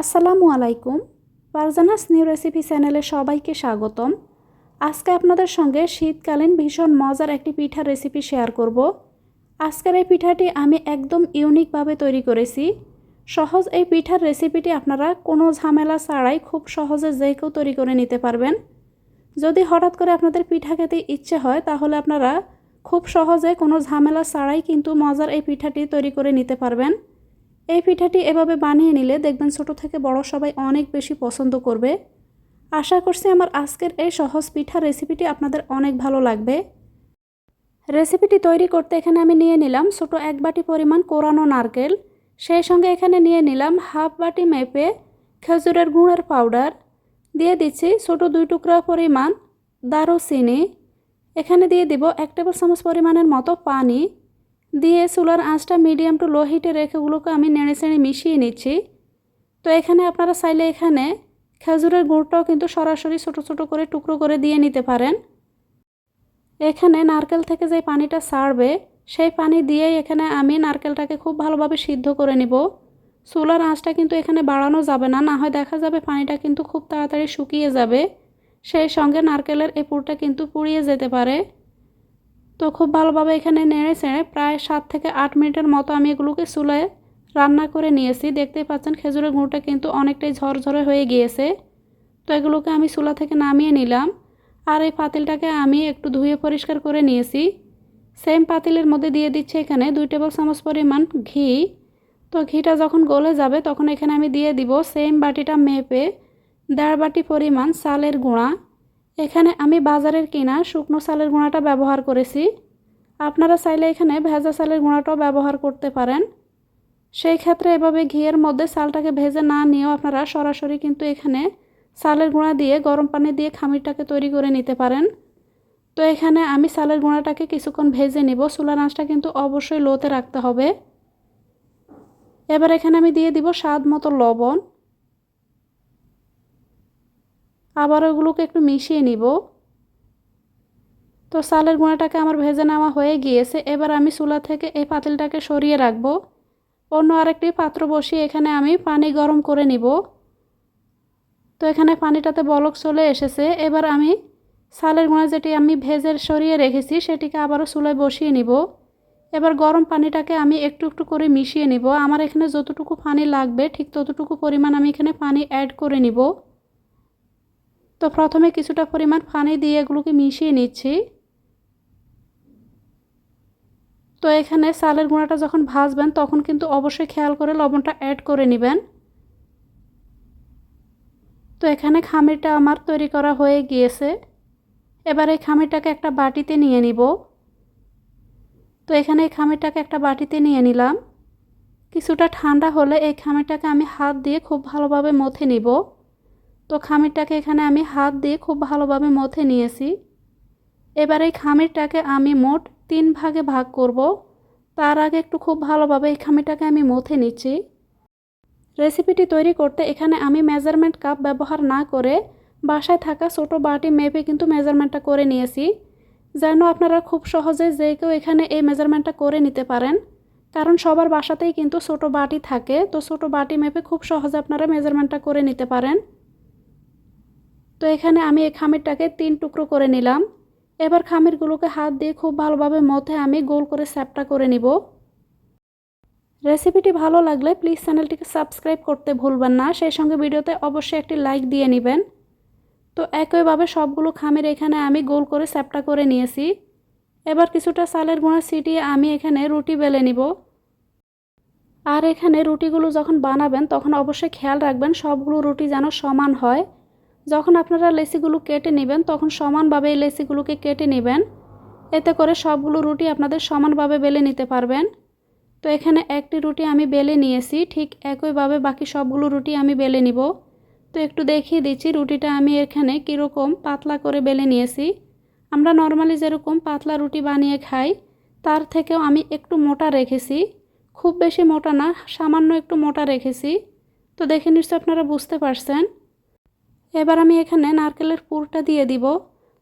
আসসালামু আলাইকুম। পারজানাস new recipe চ্যানেলে সবাইকে স্বাগতম। আজকে আপনাদের সঙ্গে শীতকালীন ভীষণ মজার একটি পিঠার রেসিপি শেয়ার করব। আজকের এই পিঠাটি আমি একদম ইউনিকভাবে তৈরি করেছি। সহজ এই পিঠার রেসিপিটি আপনারা কোনো ঝামেলা ছাড়াই খুব সহজে যে কেউ তৈরি করে নিতে পারবেন। যদি হঠাৎ করে আপনাদের পিঠা খেতে ইচ্ছে হয়, তাহলে আপনারা খুব সহজে কোনো ঝামেলা ছাড়াই কিন্তু মজার এই পিঠাটি তৈরি করে নিতে পারবেন। এই পিঠাটি এভাবে বানিয়ে নিলে দেখবেন ছোট থেকে বড় সবাই অনেক বেশি পছন্দ করবে। আশা করছি আমার আজকের এই সহজ পিঠা রেসিপিটি আপনাদের অনেক ভালো লাগবে। রেসিপিটি তৈরি করতে এখানে আমি নিয়ে নিলাম ছোট এক বাটি পরিমাণ কোরানো নারকেল, সেই সঙ্গে এখানে নিয়ে নিলাম হাফ বাটি মেপে খেজুরের গুঁড়ের পাউডার, দিয়ে দিচ্ছি ছোট দুই টুকরা পরিমাণ দারুচিনি। এখানে দিয়ে দিব এক টেবিল চামচ পরিমাণের মতো পানি। দিয়ে চুলার আঁচটা মিডিয়াম টু লো হিটে রেখে ওগুলোকে আমি নেড়ে চেড়ে মিশিয়ে নিচ্ছি। তো এখানে আপনারা চাইলে এখানে খেজুরের গুড়টাও কিন্তু সরাসরি ছোট ছোট করে টুকরো করে দিয়ে নিতে পারেন। এখানে নারকেল থেকে যে পানিটা ছাড়বে, সেই পানি দিয়েই এখানে আমি নারকেলটাকে খুব ভালোভাবে সিদ্ধ করে নিব। চুলার আঁচটা কিন্তু এখানে বাড়ানো যাবে না না হয় দেখা যাবে পানিটা কিন্তু খুব তাড়াতাড়ি শুকিয়ে যাবে। সেই সঙ্গে নারকেলের এই পুরটা কিন্তু পুড়িয়ে যেতে পারে। তো খুব ভালোভাবে এখানে নেড়ে চেড়ে প্রায় সাত থেকে আট মিনিটের মতো আমি এগুলোকে চুলায় রান্না করে নিয়েছি। দেখতেই পাচ্ছেন খেজুরের গুঁড়োটা কিন্তু অনেকটাই ঝরঝরে হয়ে গিয়েছে। তো এগুলোকে আমি চুলা থেকে নামিয়ে নিলাম। আর এই পাতিলটাকে আমি একটু ধুয়ে পরিষ্কার করে নিয়েছি। সেম পাতিলের মধ্যে দিয়ে দিচ্ছি এখানে দুই টেবিল চামচ পরিমাণ ঘি। তো ঘিটা যখন গলে যাবে তখন এখানে আমি দিয়ে দিব সেম বাটিটা মেপে দেড় বাটি পরিমাণ চালের গুঁড়া। এখানে আমি বাজারের কিনা শুকনো চালের গুঁড়াটা ব্যবহার করেছি। আপনারা চাইলে এখানে ভেজা চালের গুঁড়াটাও ব্যবহার করতে পারেন। সেই ক্ষেত্রে এভাবে ঘিয়ের মধ্যে চালটাকে ভেজে না নিয়েও আপনারা সরাসরি কিন্তু এখানে চালের গুঁড়া দিয়ে গরম পানি দিয়ে খামিরটাকে তৈরি করে নিতে পারেন। তো এখানে আমি চালের গুঁড়াটাকে কিছুক্ষণ ভেজে নিব। চুলার আঁচটা কিন্তু অবশ্যই লোতে রাখতে হবে। এবার এখানে আমি দিয়ে দিব স্বাদ মতো লবণ। আবার ওগুলোকে একটু মিশিয়ে নিব। তো চালের গুঁড়াটাকে আমার ভেজে নেওয়া হয়ে গিয়েছে, এবার আমি চুলা থেকে এই পাতিলটাকে সরিয়ে রাখব। অন্য আরেকটি পাত্র বসিয়ে এখানে আমি পানি গরম করে নিব। তো এখানে পানিটাতে বলক চলে এসেছে, এবার আমি চালের গুঁড়া যেটি আমি ভেজে সরিয়ে রেখেছি সেটিকে আবারও চুলায় বসিয়ে নিব। এবার গরম পানিটাকে আমি একটু একটু করে মিশিয়ে নিব। আমার এখানে যতটুকু পানি লাগবে ঠিক ততটুকু পরিমাণ আমি এখানে পানি অ্যাড করে নিব। তো প্রথমে কিছুটা পরিমাণ পানি দিয়ে এগুলোকে মিশিয়ে নিচ্ছি। তো এখানে চালের গুঁড়াটা যখন ভাজবেন, তখন কিন্তু অবশ্যই খেয়াল করে লবণটা অ্যাড করে নেবেন। তো এখানে খামিরটা আমার তৈরি করা হয়ে গিয়েছে। এবার এই খামিরটাকে একটা বাটিতে নিয়ে নিব। তো এখানে এই খামিরটাকে একটা বাটিতে নিয়ে নিলাম। কিছুটা ঠান্ডা হলে এই খামিরটাকে আমি হাত দিয়ে খুব ভালোভাবে মথে নিব। তো খামিরটাকে এখানে আমি হাত দিয়ে খুব ভালোভাবে মথে নিয়েছি। এবার এই খামিরটাকে আমি মোট তিন ভাগে ভাগ করব। তার আগে একটু খুব ভালোভাবে এই খামিরটাকে আমি মথে নিচ্ছি। রেসিপিটি তৈরি করতে এখানে আমি মেজারমেন্ট কাপ ব্যবহার না করে বাসায় থাকা ছোট বাটি মেপে কিন্তু মেজারমেন্টটা করে নিয়েছি। যেন আপনারা খুব সহজে যে কেউ এখানে এই মেজারমেন্টটা করে নিতে পারেন। কারণ সবার বাসাতেই কিন্তু ছোট বাটি থাকে। তো ছোট বাটি মেপে খুব সহজে আপনারা মেজারমেন্টটা করে নিতে পারেন। তো এখানে আমি এই খামিরটাকে তিন টুকরো করে নিলাম। এবার খামিরগুলোকে হাত দিয়ে খুব ভালোভাবে মথে আমি গোল করে স্যাপটা করে নিব। রেসিপিটি ভালো লাগলে প্লিজ চ্যানেলটিকে সাবস্ক্রাইব করতে ভুলবেন না। সেই সঙ্গে ভিডিওতে অবশ্যই একটি লাইক দিয়ে নেবেন। তো একইভাবে সবগুলো খামির এখানে আমি গোল করে স্যাপটা করে নিয়েছি। এবার কিছুটা চালের গুঁড়া ছিটিয়ে আমি এখানে রুটি বেলে নিব। আর এখানে রুটিগুলো যখন বানাবেন তখন অবশ্যই খেয়াল রাখবেন সবগুলো রুটি যেন সমান হয়। যখন আপনারা লেসিগুলো কেটে নেবেন, তখন সমানভাবে এই লেসিগুলোকে কেটে নেবেন। এতে করে সবগুলো রুটি আপনাদের সমানভাবে বেলে নিতে পারবেন। তো এখানে একটি রুটি আমি বেলে নিয়েছি, ঠিক একইভাবে বাকি সবগুলো রুটি আমি বেলে নিব। তো একটু দেখিয়ে দিচ্ছি রুটিটা আমি এখানে কীরকম পাতলা করে বেলে নিয়েছি। আমরা নর্মালি যেরকম পাতলা রুটি বানিয়ে খাই, তার থেকেও আমি একটু মোটা রেখেছি। খুব বেশি মোটা না, সামান্য একটু মোটা রেখেছি। তো দেখে নিশ্চয় আপনারা বুঝতে পারছেন। এবার আমি এখানে নারকেলের পুরটা দিয়ে দিব।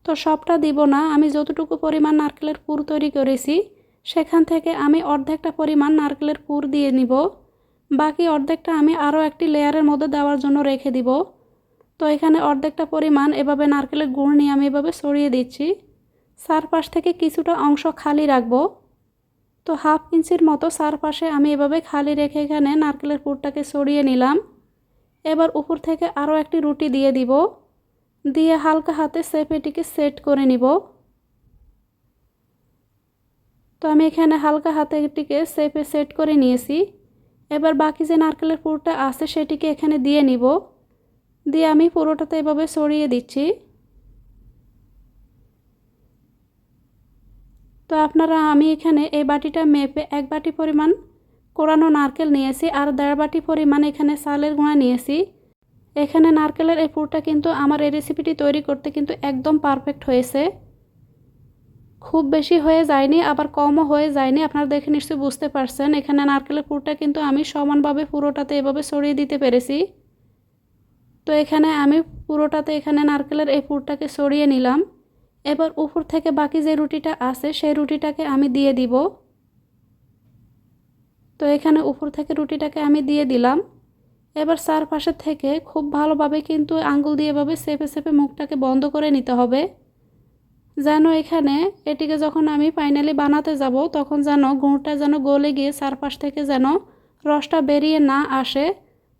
তো সবটা দিব না, আমি যতটুকু পরিমাণ নারকেলের পুর তৈরি করেছি, সেখান থেকে আমি অর্ধেকটা পরিমাণ নারকেলের পুর দিয়ে নিব। বাকি অর্ধেকটা আমি আরও একটি লেয়ারের মধ্যে দেওয়ার জন্য রেখে দিব। তো এখানে অর্ধেকটা পরিমাণ এভাবে নারকেলের গুঁড় নিয়ে আমি এভাবে সরিয়ে দিচ্ছি। চারপাশ থেকে কিছুটা অংশ খালি রাখব। তো হাফ ইঞ্চির মতো চারপাশে আমি এভাবে খালি রেখে এখানে নারকেলের পুরটাকে সরিয়ে নিলাম। এবার উপর থেকে আরও একটি রুটি দিয়ে দিব। দিয়ে হালকা হাতে সেপেটিকে সেট করে নিব। তো আমি এখানে হালকা হাতে এটিকে সেপে সেট করে নিয়েছি। এবার বাকি যে নারকেলের পুরটা আছে সেটিকে এখানে দিয়ে নিব। দিয়ে আমি পুরোটাতে এভাবে সরিয়ে দিচ্ছি। তো আপনারা আমি এখানে এই বাটিটা মেপে এক বাটি পরিমাণ কোরানো নারকেল নিয়েছি আর দেড় বাটি পরিমাণ এখানে চালের গুঁড়া নিয়েছি। এখানে নারকেলের এই পুরটা কিন্তু আমার এই রেসিপিটি তৈরি করতে কিন্তু একদম পারফেক্ট হয়েছে। খুব বেশি হয়ে যায়নি, আবার কমও হয়ে যায়নি। আপনারা দেখে নিশ্চয়ই বুঝতে পারছেন, এখানে নারকেলের পুরটা কিন্তু আমি সমানভাবে পুরোটাতে এভাবে ছড়িয়ে দিতে পেরেছি। তো এখানে আমি পুরোটাতে এখানে নারকেলের এই পুরটাকে ছড়িয়ে নিলাম। এবার উপর থেকে বাকি যে রুটিটা আছে, সেই রুটিটাকে আমি দিয়ে দিব। তো এখানে উপর থেকে রুটিটাকে আমি দিয়ে দিলাম। এবার চারপাশের থেকে খুব ভালোভাবে কিন্তু আঙ্গুল দিয়ে এভাবে সেপে সেপে মুখটাকে বন্ধ করে নিতে হবে। যেন এখানে এটিকে যখন আমি ফাইনালি বানাতে যাব, তখন যেন গুঁড়টা যেন গলে গিয়ে চারপাশ থেকে যেন রসটা বেরিয়ে না আসে,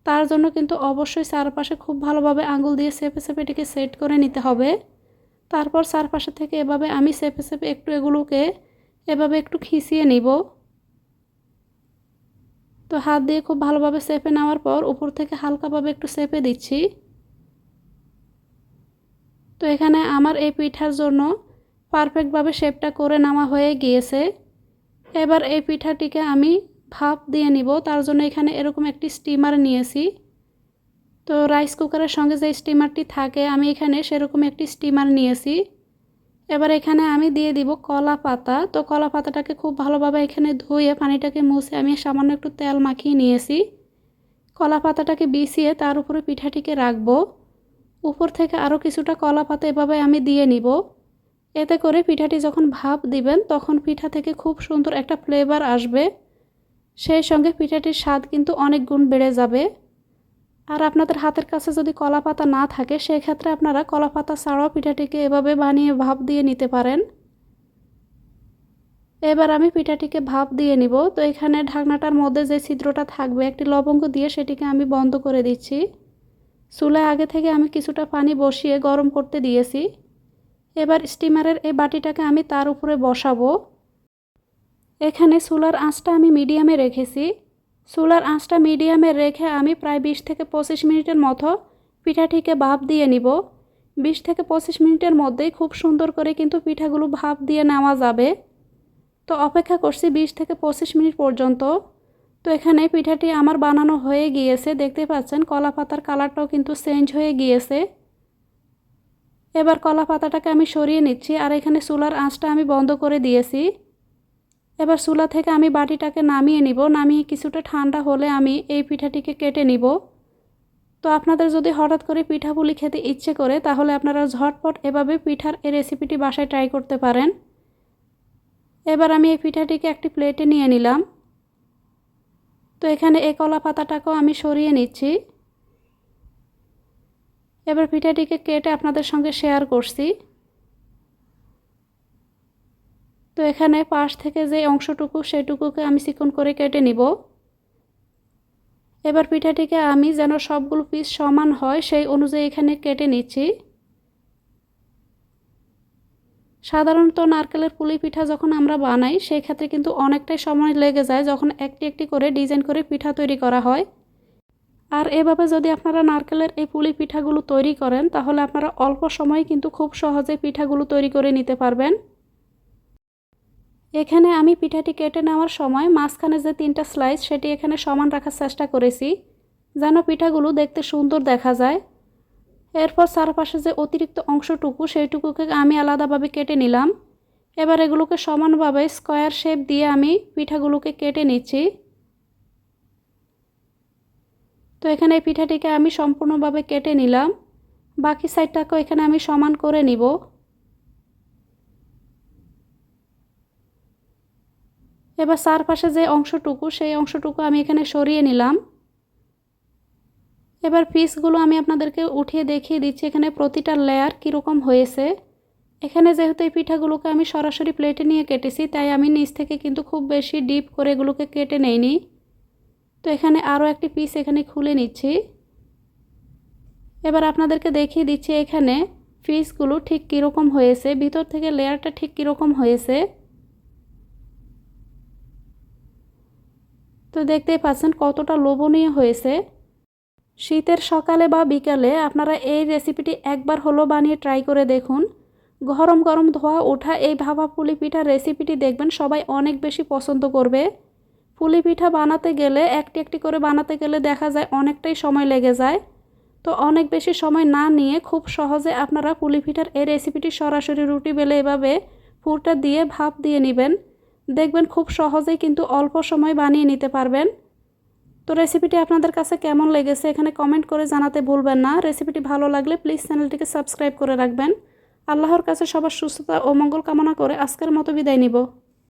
তার জন্য কিন্তু অবশ্যই চারপাশে খুব ভালোভাবে আঙ্গুল দিয়ে সেপে সেপে এটিকে সেট করে নিতে হবে। তারপর চারপাশে থেকে এভাবে আমি সেপে সেপে একটু এগুলোকে এভাবে একটু খিঁচিয়ে নিব। তো হাত দিয়ে খুব ভালোভাবে সেপে নেওয়ার পর উপর থেকে হালকাভাবে একটু সেপে দিচ্ছি। তো এখানে আমার এই পিঠার জন্য পারফেক্টভাবে শেপটা করে নেওয়া হয়ে গিয়েছে। এবার এই পিঠাটিকে আমি ভাপ দিয়ে নিব, তার জন্য এখানে এরকম একটি স্টিমার নিয়েছি। তো রাইস কুকারের সঙ্গে যে স্টিমারটি থাকে, আমি এখানে সেরকম একটি স্টিমার নিয়েছি। এবার এখানে আমি দিয়ে দিব কলা পাতা। তো কলা পাতাটাকে খুব ভালোভাবে এখানে ধুয়ে পানিটাকে মুছে আমি সামান্য একটু তেল মাখিয়ে নিয়েছি। কলা পাতাটাকে বিছিয়ে তার উপরে পিঠাটিকে রাখব। উপর থেকে আরও কিছুটা কলা পাতা এভাবে আমি দিয়ে নিব। এতে করে পিঠাটি যখন ভাপ দিবেন, তখন পিঠা থেকে খুব সুন্দর একটা ফ্লেভার আসবে। সেই সঙ্গে পিঠাটির স্বাদ কিন্তু অনেক গুণ বেড়ে যাবে। আর আপনাদের হাতের কাছে যদি কলা পাতা না থাকে, সেক্ষেত্রে আপনারা কলা পাতা ছাড়াও পিঠাটিকে এভাবে বানিয়ে ভাপ দিয়ে নিতে পারেন। এবার আমি পিঠাটিকে ভাপ দিয়ে নিব। তো এখানে ঢাকনাটার মধ্যে যে ছিদ্রটা থাকবে, একটি লবঙ্গ দিয়ে সেটিকে আমি বন্ধ করে দিচ্ছি। চুলায় আগে থেকে আমি কিছুটা পানি বসিয়ে গরম করতে দিয়েছি। এবার স্টিমারের এই বাটিটাকে আমি তার উপরে বসাবো। এখানে চুলার আঁচটা আমি মিডিয়ামে রেখেছি। চুলার আঁচটা মিডিয়ামে রেখে আমি প্রায় বিশ থেকে পঁচিশ মিনিটের মতো পিঠাটিকে ভাপ দিয়ে নিব। বিশ থেকে পঁচিশ মিনিটের মধ্যেই খুব সুন্দর করে কিন্তু পিঠাগুলো ভাপ দিয়ে নেওয়া যাবে। তো অপেক্ষা করছি বিশ থেকে পঁচিশ মিনিট পর্যন্ত। তো এখানে পিঠাটি আমার বানানো হয়ে গিয়েছে, দেখতে পাচ্ছেন? কলা পাতার কালারটাও কিন্তু চেঞ্জ হয়ে গিয়েছে। এবার কলা পাতাটাকে আমি সরিয়ে নিচ্ছি আর এখানে চুলার আঁচটা আমি বন্ধ করে দিয়েছি। এবার চুলা থেকে আমি বাটিটাকে নামিয়ে নিব। নামিয়ে কিছুটা ঠান্ডা হলে আমি এই পিঠাটিকে কেটে নিব। তো আপনাদের যদি হঠাৎ করে পিঠাপুলি খেতে ইচ্ছে করে, তাহলে আপনারা ঝটপট এভাবে পিঠার এই রেসিপিটি বাসায় ট্রাই করতে পারেন। এবার আমি এই পিঠাটিকে একটি প্লেটে নিয়ে নিলাম। তো এখানে এই কলা পাতাটাকেও আমি সরিয়ে নিচ্ছি। এবার পিঠাটিকে কেটে আপনাদের সঙ্গে শেয়ার করছি। তো এখানে পাশ থেকে যে অংশটুকু, সেটুকুকে আমি চিকন করে কেটে নিব। এবার পিঠাটিকে আমি যেন সবগুলো পিস সমান হয়, সেই অনুযায়ী এখানে কেটে নিচ্ছি। সাধারণত নারকেলের পুলি পিঠা যখন আমরা বানাই, সেই ক্ষেত্রে কিন্তু অনেকটাই সময় লেগে যায় যখন একটি একটি করে ডিজাইন করে পিঠা তৈরি করা হয়। আর এভাবে যদি আপনারা নারকেলের এই পুলি পিঠাগুলো তৈরি করেন, তাহলে আপনারা অল্প সময়ে কিন্তু খুব সহজে পিঠাগুলো তৈরি করে নিতে পারবেন। এখানে আমি পিঠাটি কেটে নেওয়ার সময় মাঝখানে যে তিনটা স্লাইস সেটি এখানে সমান রাখার চেষ্টা করেছি, যেন পিঠাগুলো দেখতে সুন্দর দেখা যায়। এরপর চারপাশে যে অতিরিক্ত অংশটুকু সেইটুকুকে আমি আলাদাভাবে কেটে নিলাম। এবার এগুলোকে সমানভাবে স্কোয়ার শেপ দিয়ে আমি পিঠাগুলোকে কেটে নিচ্ছি। তো এখানে এই পিঠাটিকে আমি সম্পূর্ণভাবে কেটে নিলাম। বাকি সাইডটাকেও এখানে আমি সমান করে নিব। এবার চারপাশে যে অংশটুকু, সেই অংশটুকু আমি এখানে সরিয়ে নিলাম। এবার পিসগুলো আমি আপনাদেরকে উঠিয়ে দেখিয়ে দিচ্ছি এখানে প্রতিটা লেয়ার কীরকম হয়েছে। এখানে যেহেতু এই পিঠাগুলোকে আমি সরাসরি প্লেটে নিয়ে কেটেছি, তাই আমি নিচ থেকে কিন্তু খুব বেশি ডিপ করে এগুলোকে কেটে নেইনি। তো এখানে আরও একটি পিস এখানে খুলে নিচ্ছি। এবার আপনাদেরকে দেখিয়ে দিচ্ছি এখানে পিসগুলো ঠিক কীরকম হয়েছে, ভিতর থেকে লেয়ারটা ঠিক কীরকম হয়েছে। তো দেখতেই পাচ্ছেন কতটা লোভনীয় হয়েছে। শীতের সকালে বা বিকালে আপনারা এই রেসিপিটি একবার হলো বানিয়ে ট্রাই করে দেখুন। গরম গরম ধোয়া, ওঠা, এই ভাবা পুলি পিঠার রেসিপিটি দেখবেন সবাই অনেক বেশি পছন্দ করবে। পুলি পিঠা বানাতে গেলে, একটি একটি করে বানাতে গেলে দেখা যায় অনেকটাই সময় লেগে যায়। তো অনেক বেশি সময় না নিয়ে খুব সহজে আপনারা পুলি পিঠার এই রেসিপিটি সরাসরি রুটি বেলে এভাবে পুরটা দিয়ে ভাপ দিয়ে নেবেন। দেখবেন খুব সহজেই কিন্তু অল্প সময় বানিয়ে নিতে পারবেন। তো রেসিপিটি আপনাদের কাছে কেমন লেগেছে এখানে কমেন্ট করে জানাতে ভুলবেন না। রেসিপিটি ভালো লাগলে প্লিজ চ্যানেলটিকে সাবস্ক্রাইব করে রাখবেন। আল্লাহর কাছে সবার সুস্থতা ও মঙ্গল কামনা করে আজকের মতো বিদায় নিব।